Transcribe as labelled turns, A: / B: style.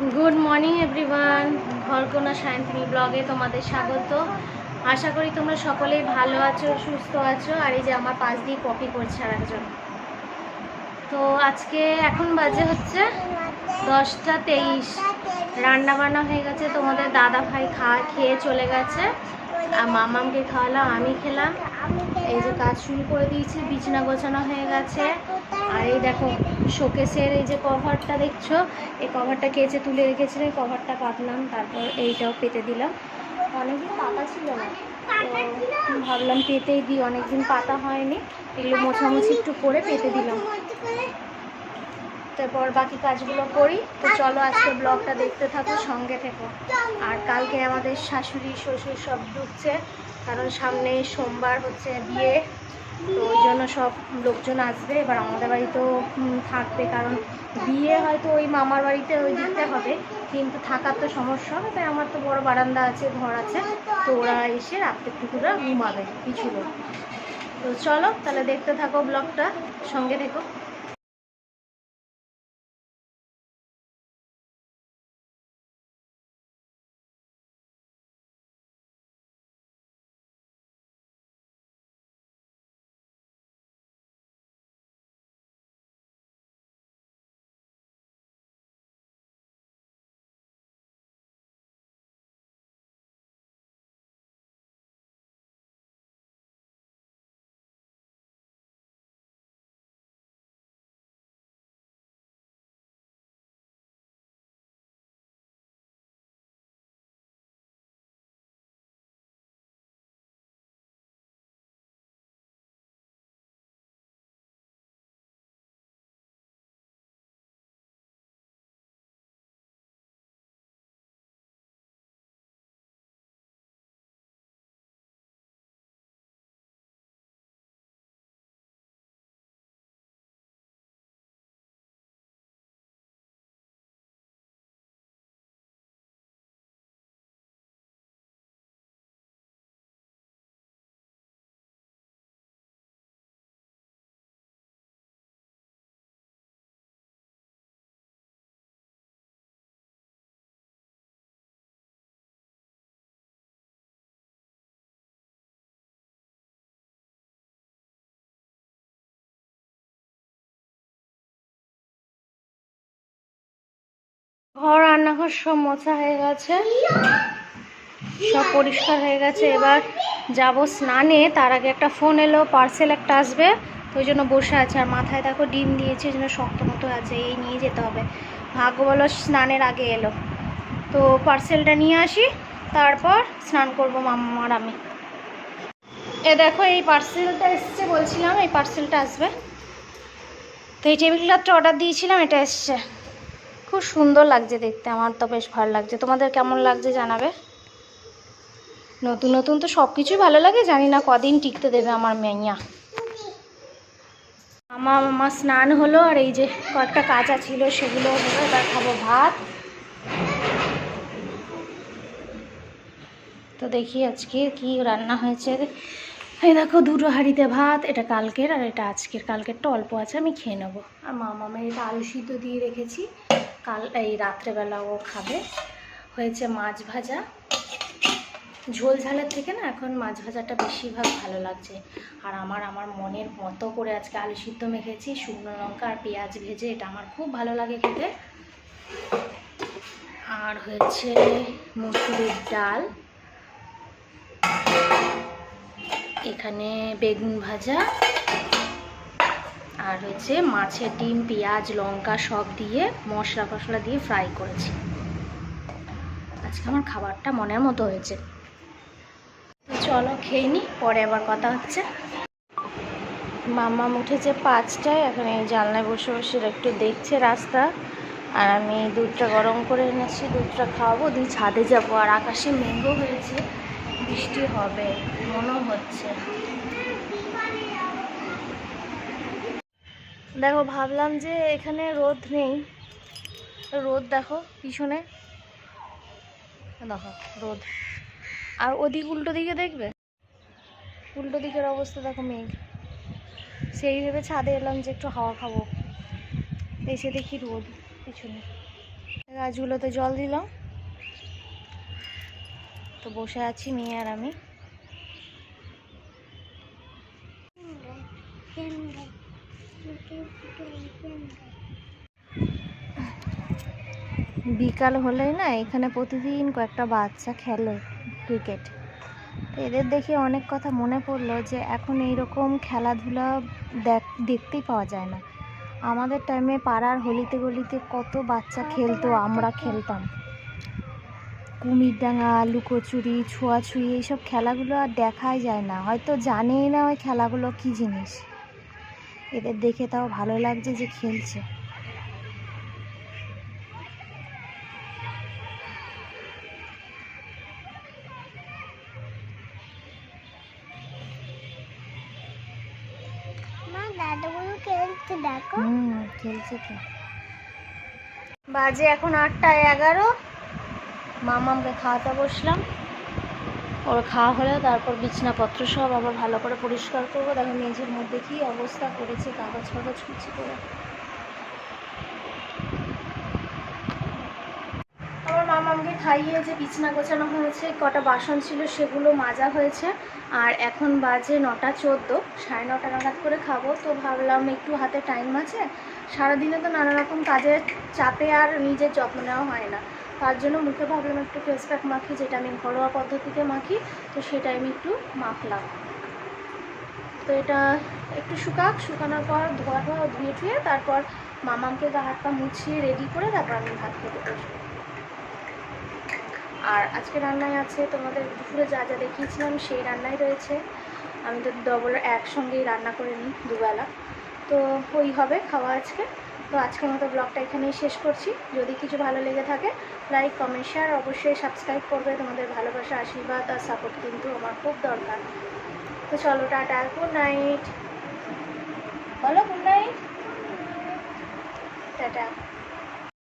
A: Good morning everyone Gharkona Sayantini ব্লগে তোমাদের স্বাগত। আশা করি তোমরা সকলেই ভালো আছো, সুস্থ আছো, আর এই যে আমার পাশ দিয়ে কপি করছে আর একজন তো আজকে এখন বাজে হচ্ছে দশটা তেইশ। রান্না বান্না হয়ে গেছে, তোমাদের দাদা ভাই খাওয়া খেয়ে চলে গেছে। আর মামামকে খাওয়ালাম, আমি খেলাম। এই যে কাজ শুরু করে দিয়েছি, বিছানা গোছানো হয়ে গেছে। আর এই দেখো শোকেসের এই যে কভারটা দেখছ এই কভারটা কেচে তুলে রেখেছিলাম এই কভারটা কাটলাম তারপর এইটাও পেতে দিলাম। অনেকদিন পাতা ছিল না। তো ভাবলাম পেতেই দিই অনেকদিন পাতা হয়নি। এগুলো মোছামুছি একটু করে পেতে দিলাম। তারপর বাকি কাজগুলো করি। তো চলো আজকে ব্লগটা দেখতে থাকো সঙ্গে থেকো। আর কালকে আমাদের শাশুড়ি শ্বশুর সব ঢুকছে কারণ সামনে সোমবার হচ্ছে বিয়ে। তো সব লোকজন আসবে, এবার আমাদের বাড়িতেও থাকবে। কারণ বিয়ে হয়তো ওই মামার বাড়িতে ওই দিতে হবে, কিন্তু থাকার তো সমস্যা হবে, তাই আমার তো বড় বারান্দা আছে, ঘর আছে। তো ওরা এসে রাত্রেটুকুরা ঘুমাবে কিছু লোক তো চলো, তাহলে দেখতে থাকো ব্লগটা, সঙ্গে থেকো। ঘর, রান্নাঘর সব মোছা হয়ে গেছে। সব পরিষ্কার হয়ে গেছে। এবার যাব স্নানে। তার আগে একটা ফোন এলো, পার্সেল একটা আসবে। তো ওই জন্য বসে আছে। আর মাথায় দেখো ডিম দিয়েছে ওই জন্য শক্ত মতো আছে। এই নিয়ে যেতে হবে। ভাগ্য বলো স্নানের আগে এলো। তো পার্সেলটা নিয়ে আসি। তারপর স্নান করব মাম্মা আর আমি। এ দেখো, এই পার্সেলটা এসছে বলছিলাম। এই পার্সেলটা আসবে। তো এই টেবিল ক্লথটা অর্ডার দিয়েছিলাম, এটা এসছে। খুব সুন্দর লাগছে দেখতে, আমার তো বেশ ভালো লাগছে। তোমাদের কেমন লাগছে জানাবে? নতুন নতুন তো সব কিছুই ভালো লাগে, জানি না কদিন টিকতে দেবে আমার মেয়া আমার আমার স্নান হলো, আর এই যে কয়েকটা কাঁচা ছিল সেগুলো হলো এবার খাব ভাত। তো দেখি আজকে কি রান্না হয়েছে। এই দেখো, দুটো হাঁড়িতে ভাত, এটা কালকের আর এটা আজকের। কালকেরটা অল্প আছে, আমি খেয়ে নেব। আর মামা এটা আলু সিদ্ধ দিয়ে রেখেছি। কাল, এই রাত্রেবেলা ও খাবে। হয়েছে মাছ ভাজা। ঝোল ঝালের থেকে না এখন মাছ ভাজাটা বেশিরভাগ ভালো লাগছে। আর আমার আমার মনের মতো করে আজকে আলু সিদ্ধ মেখেছি, শুকনো লঙ্কা আর পেঁয়াজ ভেজে, এটা আমার খুব ভালো লাগে খেতে। আর হয়েছে মুসুরির ডাল। এখানে বেগুন ভাজা। আর হচ্ছে মাছের ডিম, পেঁয়াজ, লঙ্কা সব দিয়ে মশলা ফসলা দিয়ে ফ্রাই করেছি। আজকে আমার খাবারটা মনের মতো হয়েছে। চলো খেয়ে নি, পরে আবার কথা হচ্ছে। মামা উঠেছে পাঁচটায়, এখন এই জানলায় বসে বসে একটু দেখছে রাস্তা। আর আমি দুধটা গরম করে এনেছি, দুধটা খাওয়াবো, দিয়ে ছাদে যাব। আর আকাশে মেঘও হয়েছে, বৃষ্টি হবে, মনেও হচ্ছে দেখো, ভাবলাম যে এখানে রোদ নেই। রোদ দেখো, পিছনে। দেখো, রোদ। আর ওদিক উল্টো দিকে দেখবে? উল্টো দিকের অবস্থা দেখো মেঘ। সেই ভেবে ছাদে এলাম যে একটু হাওয়া খাব। এসে দেখি রোদ পিছনে। গাছগুলোতে জল দিলাম। তো বসে আছি মেয়ে আর আমি। বিকাল হলেই না এখানে প্রতিদিন কয়েকটা বাচ্চা খেলে ক্রিকেট। তো এদের দেখে অনেক কথা মনে পড়ল যে এখন এইরকম খেলাধুলা দেখ, দেখতেই পাওয়া যায় না। আমাদের টাইমে পাড়ার হলিতে গলিতে কত বাচ্চা খেলতো, আমরা খেলতাম। কুমির ডাঙা, লুকোচুরি ছোঁয়াছুঁয়ি এইসব খেলাগুলো আর দেখাই যায় না। হয়তো জানেই না ওই খেলাগুলো কী জিনিস। এদের দেখে তাও ভালো লাগছে যে খেলছে।
B: খেলছে
A: তো। বাজে এখন আটটা এগারো। মামামকে খাওয়াতে বসলাম। ওর খাওয়া হলে, তারপর বিছনাপত্র সব আবার ভালো করে পরিষ্কার করব। দেখো মেঝের মধ্যে কি অবস্থা করেছে, কাগজ ফাগজ কুচি করে। আমার মামামকে খাইয়ে যে বিছনা গোছানো হয়েছে, কটা বাসন ছিল সেগুলো মাজা হয়েছে। আর এখন বাজে নটা চোদ্দ, সাড়ে নটা নাগাদ করে খাব। তো ভাবলাম একটু হাতে টাইম আছে। সারাদিনে তো নানা রকম কাজের চাপে আর নিজের যত্ন নেওয়া হয় না। তার জন্য মুখে ভাবলাম একটু ফেস প্যাক মাখি, যেটা আমি ঘরোয়া পদ্ধতিতে মাখি, তো সেটা আমি একটু মাখলাম। তো এটা একটু শুকাক, শুকানোর পর ধোয়া ধোয়া ধুয়ে ধুয়ে তারপর মামামকে গা হাত পা মুছিয়ে রেডি করে তারপর আমি ভাত খেতে আর আজকে রান্নায় আছে, তোমাদের দুপুরে যা যা দেখিয়েছিলাম সেই রান্নাই রয়েছে। আমি তো ডবল একসঙ্গেই রান্না করে নিই দুবেলা। তো ওই হবে খাওয়া আজকে। তো আজকের মতো ব্লগটা এখানেই শেষ করছি। যদি কিছু ভালো লেগে থাকে লাইক কমেন্ট শেয়ার অবশ্যই সাবস্ক্রাইব করবে। তোমাদের ভালোবাসা, আশীর্বাদ আর সাপোর্ট কিন্তু আমার খুব দরকার। তো চলো, টাটা গুড নাইট বলো গুড নাইট টাটা।